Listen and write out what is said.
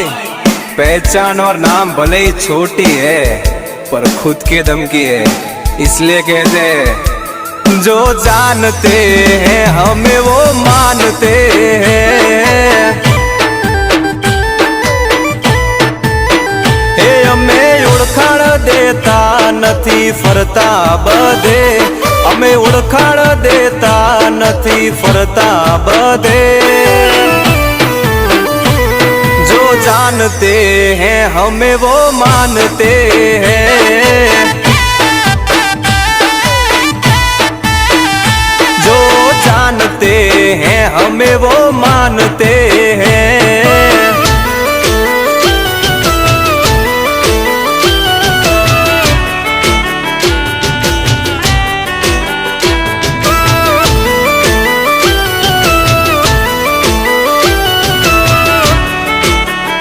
भाई पहचान और नाम भले ही छोटी है पर खुद के दम की है इसलिए कहते हैं जो जानते हैं हमें वो मानते हैं એ અમે ઓળખાણ દેતા નથી ફરતા બધે અમે ઓળખાણ દેતા નથી ફરતા બધે जानते हैं हमें वो मानते हैं। जो जानते हैं हमें वो मानते